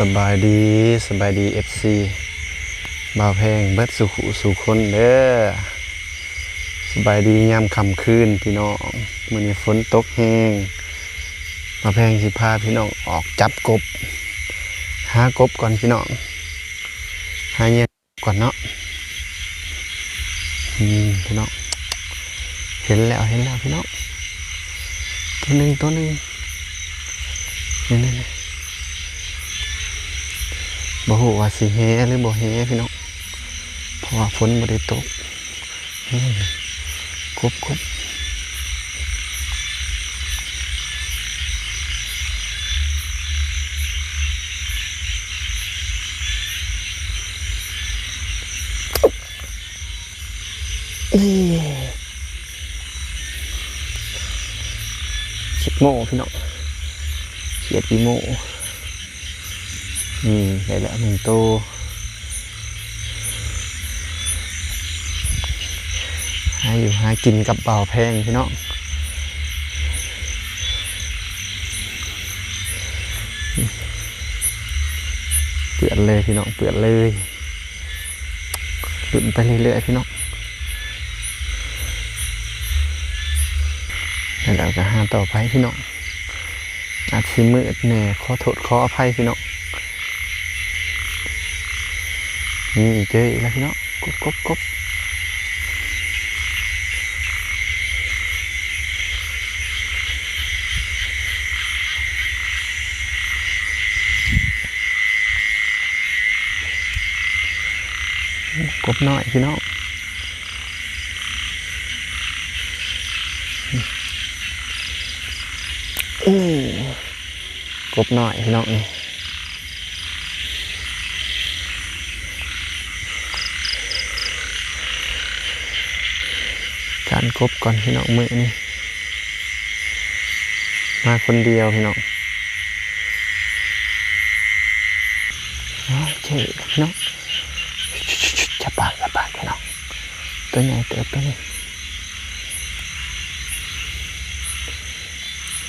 สบายดีสบายดีเอฟซีบาวแพงเบิดสุขสุคนเด้อสบายดียามค่ำคืนพี่น้องมื้อนี้ฝนตกแห้งบาวแพงสิพาพี่น้องออกจับกบ หากบก่อนพี่น้องหาเงี้ยก่อนเนาะอืมพี่น้องเห็นแล้วเห็นแล้วพี่น้องตัวหนึ่งตัวหนึ่งนี่นี่ บ่ฮู้ว่าสิแฮหรือบ่แฮพี่น้องเพราะว่าฝนบ่ได้ตกอืมกบกบนี่ชิดโม่พี่น้องเขียดอีโม่ นี่ได้แล้วหนึ่งตัวหาอยู่หากินกับเบาแพงพี่น้องเปื่อนเลยพี่น้องเปื่อนเลยหลุดไปเรื่อยๆพี่น้องแล้วก็หาต่อไปพี่น้องอาจสิมืดแน่ขอโทษขออภัยพี่น้อง นี่เจออีกแล้วพี่น้องกบกบกบกบน้อยพี่น้องอือ กบน้อยพี่น้องนี่การกบก่อนพี่น้องมือนี่มาคนเดียวพี่น้องโอ้เจ๋พี่น้องจะปากจะปากพี่น้องตัวใหญ่เติบตัวนี้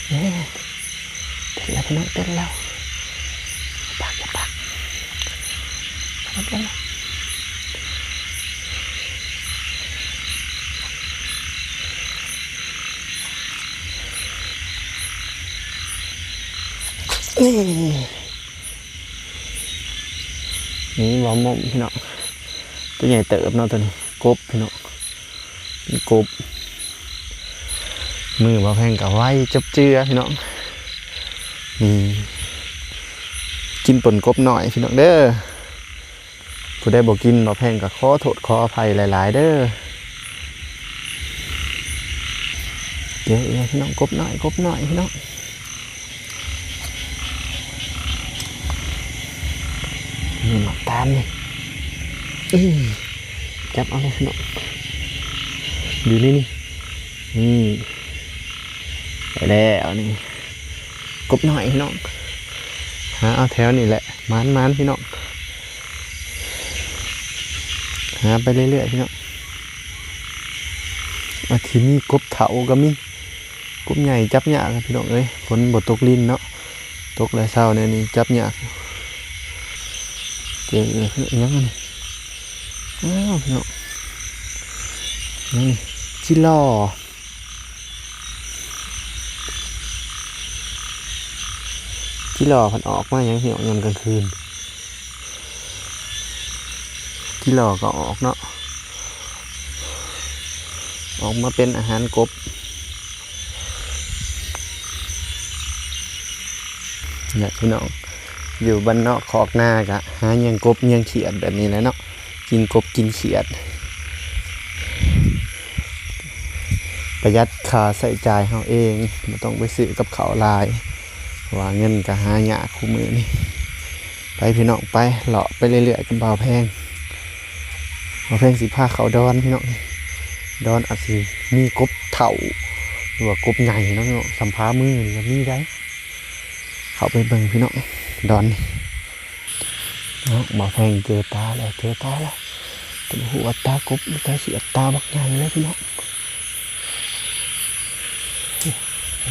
เนี่ยเต้นแล้วพี่น้องเต้นแล้วปากจะปากเต้นแล้ว นี่นี่บอมมพี่น้องตัวใหญ่เติบเนาะตัวนี้กบพี่น้องกบ มือบ่แพงกับไว้จับเจือพี่น้องนี่กินปนกบหน่อยพี่น้องเด้อผู้ได้บอกกินบ่แพงกับขอโทษขออภัยหลาย ๆ เด้อเยอะๆพี่น้องกบหน่อยกบหน่อยพี่น้อง นี่หมักตามนี่จับเอาเลยขนมดูนี่นี่นี่ไปแล้วนี่กบหน่อยพี่น้องหาเอาแถวนี่แหละมานมานพี่น้องหาไปเรื่อยๆพี่น้องอาทีนี้กบเถาก็มีกบใหญ่จับยากพี่น้องเอ้ยฝนบดตกลิ้นเนาะตกแล้วเช้าเนี่ยนี่จับยาก เจอเลยพี่น้องยังไงอ้าวพี่น้องนี่ชิล่อชิล่อพันออกมาอยังพี่น้องยามกลางคืนชิล่อก็ออกเนาะออกมาเป็นอาหารกบเนี่ยพี่น้อง อยู่บ้านนอกคอกหน้ากะหาเงียงกบเงียงเขียดแบบนี้แหล้วเนาะกินกบกินเขียด ประหยัดค่าใส่จ่ายเขาเองไม่ต้องไปซื้อกับเขาลายเพราะว่าเงินก็หายาคู่มือนี่ไปพี่น้องไปเลาะไปเรื่อยๆกันเบาแพงเบาแพงสิผ้าเขาดอนพี่น้องดอนอาจสิมีกบเถ่าหรือว่ากบใหญ่เนาะพี่น้องสัมภามือนี่ก็มีได้ เขาไปเบิ่งพี่น้อง ดอนบอกแพงเจอตาแล้วเจอตาแล้วเป็หัวตากบตาเสียตาบักใหญ่เลยพี่น้อง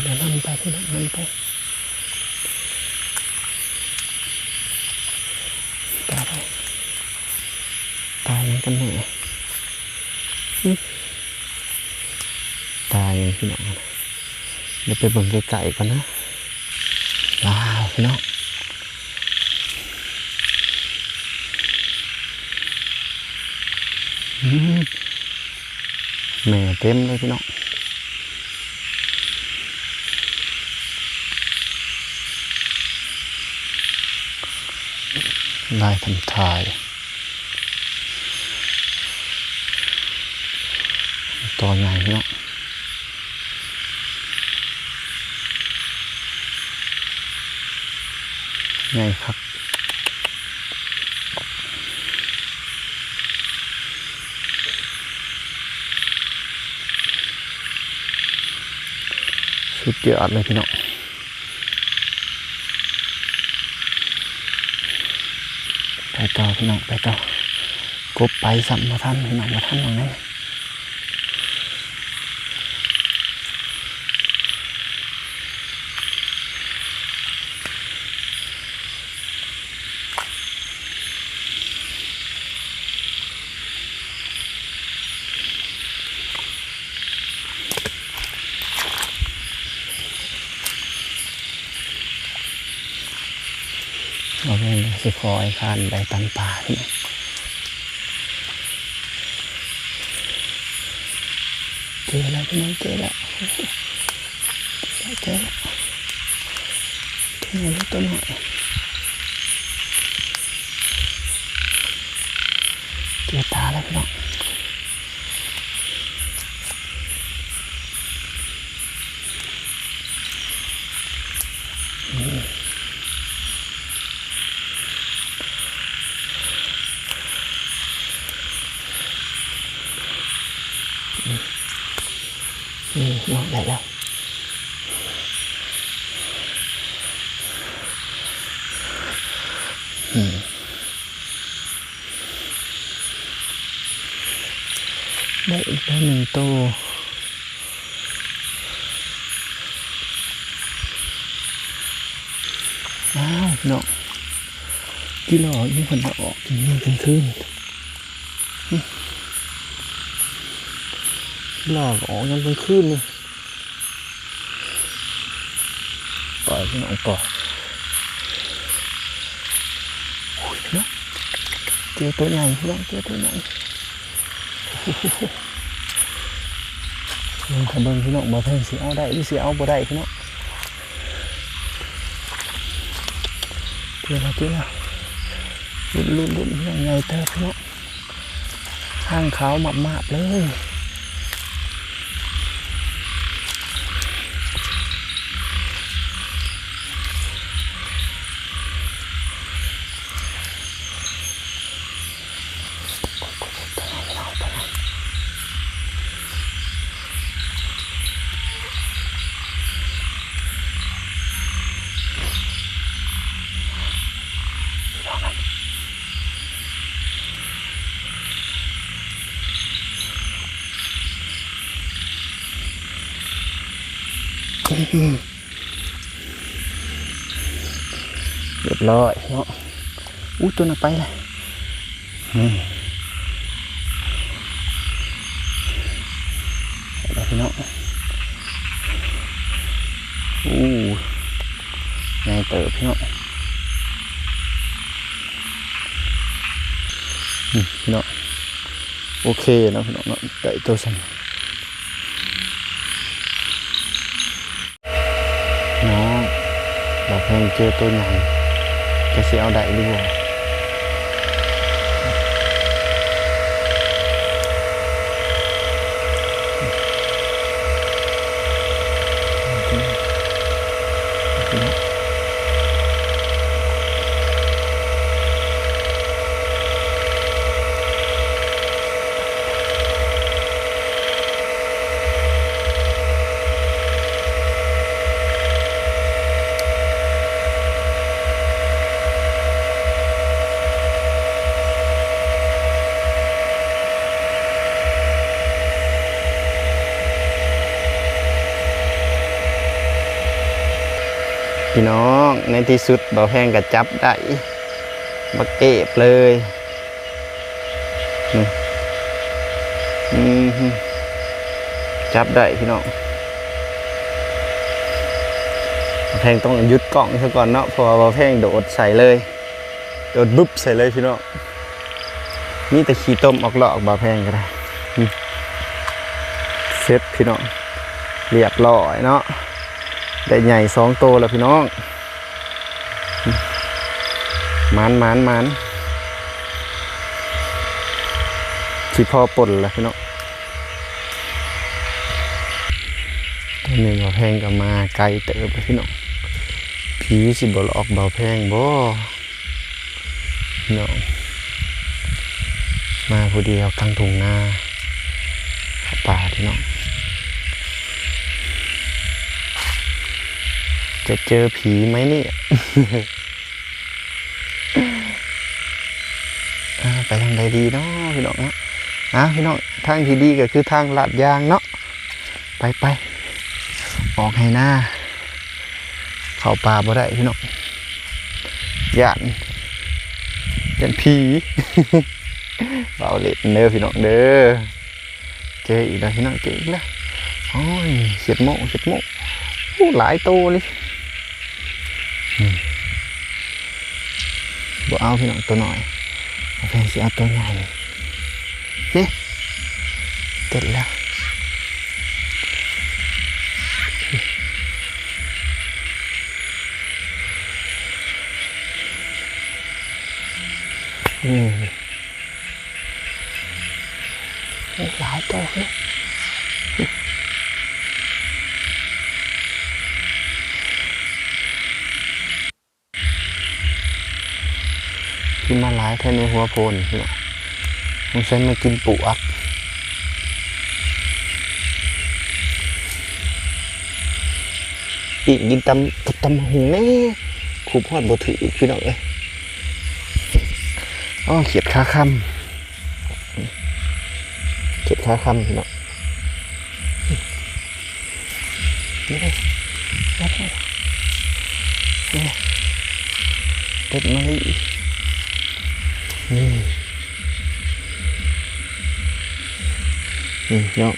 เดี๋ยวนั่งไปพี่น้องนั่งไปตาไปตายยังกันแน่ตายยังพี่น้องเดี๋ยวไปเบิ่งไก่ก่อนนะว้าวพี่น้อง แม่เต็มเลยพี่น้องลายทันทายตัวใหญ่เนาะใหญ่ครับ ยอดเลยพี่น้องไปต่อพี่น้องไปต่อกบไปสัมมาทันพี่น้องมาทันอย่างนั้น สิคอยคานไปตันป่าพี่น้องเจอแล้วพี่น้องเจอแล้วเจอแล้วตัวหน่อยตัวหน่อยเจอตาแล้วพี่น้องนี่พี่น้องได้แล้วอืม ได้อีกแล้วหนึ่งตัวอ้าวพี่น้องกี่หล่อยิ่งคนจะออกยิ่งกันขึ้นหลอกออกยังเป็นขึ้นเลยปล่อยพี่น้องปล่อยเจอตัวใหญ่พี่น้องเจอตัวใหญ่ โอ้โหเบิ่งถ้าเบิ่งพี่น้องบ่แพงสิเอาได้หรือสิเอาบ่ได้พี่น้องเที่ยวละเที่ยวลุ้นลุ้นลุ้นพี่น้องใหญ่เติบพี่น้องห้างขาวหมาบๆเลย ยบร้อยเนาะอู้ตัวน่ะไปเลยไปแล้วพี่เนาะอู้ไงเติบพี่เนาะอืมพี่เนาะโอเคเนาะพี่เนาะเนาะไก่ตัวสั่นเนาะเราเพิ่งเจอตัวใหญ่ จะเสีย พี่น้องในที่สุดบาแห้งก็จับได้บักเก็บเลยจับได้พี่น้องแพงต้องยุดกล่องซะก่อนเนาะพอเราแพงโดดใส่เลย โดดบึ๊บใส่เลยพี่น้องนี่แต่ขี้ต้มออกหลอกบาแพงก็ได้เซ็ตพี่น้องเรียบร้อยเนาะ ได้ใหญ่สองโตแล้วพี่น้องมันมันมันสิพอปนแล้วพี่น้องตอนนี้บาแพงก็มาไกลเติบพี่น้องผีสิบหลอกเบาแพงบ่พี่น้องมาผู้เดียวกลางทุ่งนาเข้าป่าที่น้อง จะเจอผีไหมเนี่ยอ่าไปทางใดดีเนาะพี่น้องเนาะอะพี่น้องทางที่ดีก็คือทางลาดยางเนาะไปไปออกให้หน้า เข้าป่าบ่ได้พี่น้องย่านย่านผีเบาเล็ดเด้อพี่น้องเด้อเจออีกแล้วพี่น้องเจออีกแล้วโอ้ยเขียดโมเขียดโมโอ้หลายตัวเลย อืมบ่เอาพี่น้องตัวหน่อยเอาแพงสิเอาตัวใหญ่นี่เต็ดแล้วอืม หลายตัวเลย กินมาหลายแท่ในหัวโพนพี่น้องมันใช้มากินปูอักอีกกินตำกับตำหงแน่ขูพอดบ่ถือพี่น้องเอ้ยอ๋อเขียดขาคำเก็บค่าคำเนาะนี่เลยรับเลยเป็ดมะลินี่ นี่เนาะ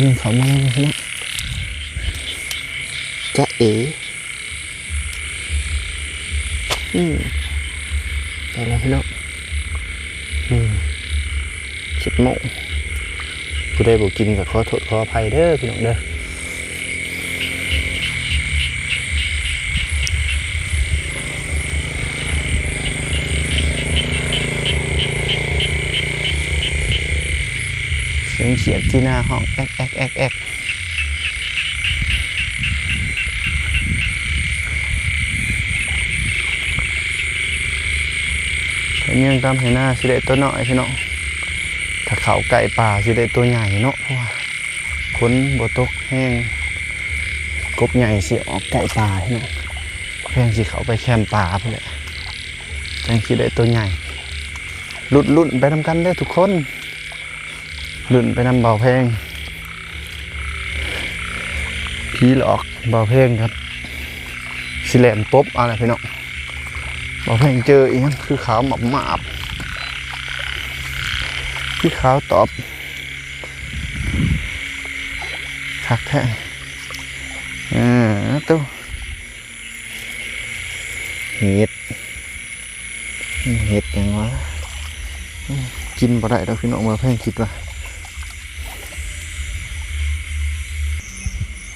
นี่เขามาแล้วนะจะเอ๋อืมได้แล้วพี่น้องอืมสิบโมงผู้ใดบอกกินกับขอโทษขออภัยเด้อพี่น้องเด้อ สียงเขียดที่หน้าห้องแอกแอกแอกแอกแต่ยังตามให้หน้าสิได้ตัวน้อยพี่น้องถ้าเขาไก่ป่าสิได้ตัวใหญ่เนาะเพราะว่าขนบตกแห้งกบใหญ่สิออกไก่ป่าพี่น้องแพงสิเขาไปแคมป์ป่าพุ่นแหละแพงสิได้ตัวใหญ่หลุดลุ่นไปทำกันได้ทุกคน หลุ่นไปนำเบาแพงผีหลอกเบาแพงครับสิแหลมปบอะไรพี่น้องเบอกเพลงเจออีกคือขาวหมอบหมาบพี่ขาวตอบคักแท้อ่าตู้เห็ดเห็ดยังวะกินบ่ได้แล้วพี่น้องมาแพงคิดว่า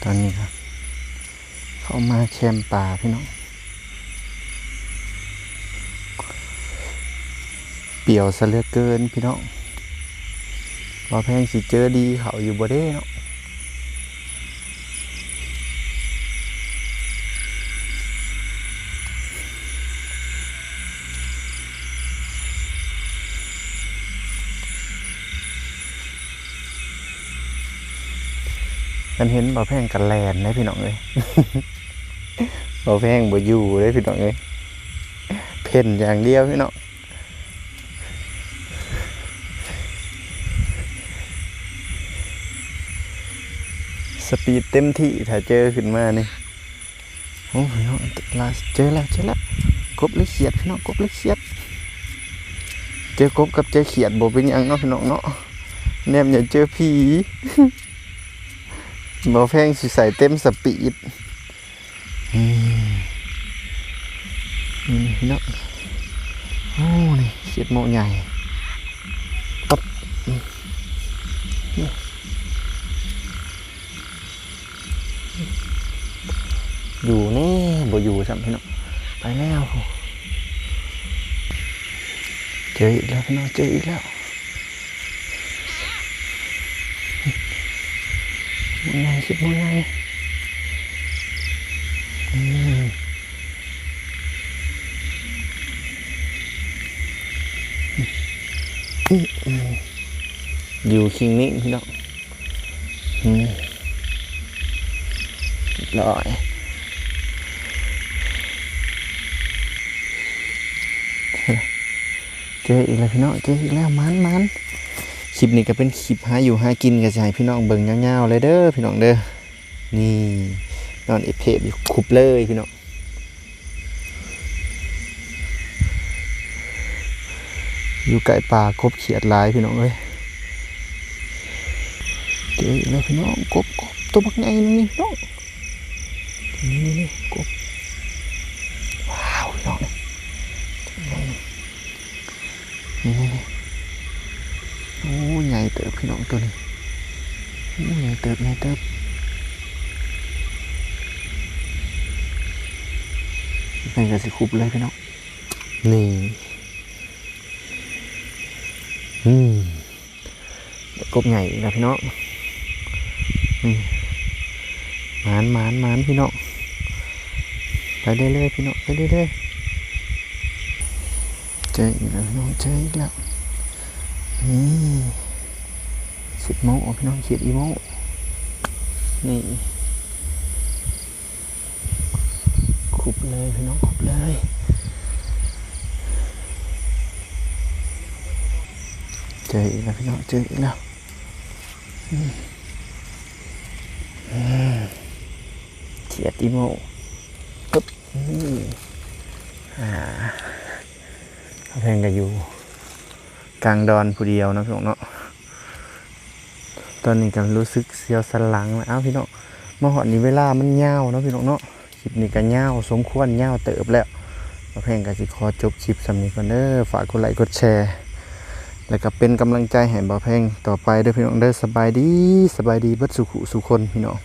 อนนี้ครับ เข้ามาแคมป่าพี่น้อง เปรียวซะเหลือเกินพี่น้องว่าแพงสิเจอดีเขาอยู่บ่ได้เนาะ กันเห็นบ่แพงกันแลนได้พี่น้องเลยบ่แพงบ่อยู่ได้พี่น้องเลยเพ่นอย่างเดียวพี่น้องสปีดเต็มที่ถ้าเจอขึ้นมานี่โอ้ยเนาะลาเจอแล้วเจอแล้วกบหรือเขียดพี่น้องกบหรือเขียด เจอกบกับเจอเขียดบ่เป็นยังเนาะพี่น้องเนาะแนมอย่าเจอผี บ่แพงสิใส่เต็มสปีดนี่พี่น้องโอ้นี่เขียดโมใหญ่ปับอยู่นี่บ่อยู่ซ้ำพี่น้องไปแล้วเจออีกแล้วพี่น้องเจออีกแล้ว มันไงคิดมันไงอยู่คิงนิ่งพี่น้องอืมเรียบร้อยเจออีกแล้วพี่น้องเจออีกแล้วมันมัน คลิปนี้ก็เป็นคลิปหาอยู่หากินกับใจพี่น้องเบิ่งยาๆเลยเด้อพี่น้องเด้อนี่นอนเอเพบอยู่คุบเลยพี่น้องอยู่ไก่ป่ากบเขียดลายพี่น้องเอ้ยเจออีกแล้วพี่น้องกบกบตัวบักใหญ่นี่พี่น้องนี่นี่นี่กบ ญ่เติบพี่น้องตัวนี้โอ้ใหญ่เติบใหญ่เติบเป็นกระสิคุบเลยพี่น้องนี่อืมกบใหญ่อีกแล้วพี่น้องนี่หมานหมานหมานพี่น้องไปเรื่อยๆพี่น้องไปเรื่อยๆเจออีกแล้วพี่น้องเจออีกแล้วนี่ สิบโมงพี่น้องเขียดอีโมนี่คุบเลยพี่น้องคุบเลยเจออีกแล้วพี่น้องเจออีกแล้วเขียดอีโมปึ๊บนี่อ่าเพลงก็อยู่กลางดอนผู้เดียวนะพี่น้องเนาะ ตอนนี้ก็รู้สึกเสียวสันหลังแล้วอ้าพี่น้องมาหอดนี้เวลามันยาวเนาะพี่น้องเนาะคลิปนี้ก็ยาวสมควรยาวเติบแล้วเพลงก็สิขอจบคลิปสำนี้ก่อนเด้อฝากกดไลค์กดแชร์ แล้วก็เป็นกำลังใจให้บ่าวเพลงต่อไปเด้อพี่น้องเด้อสบายดีสบายดีเบิดสุขสุคนพี่น้อง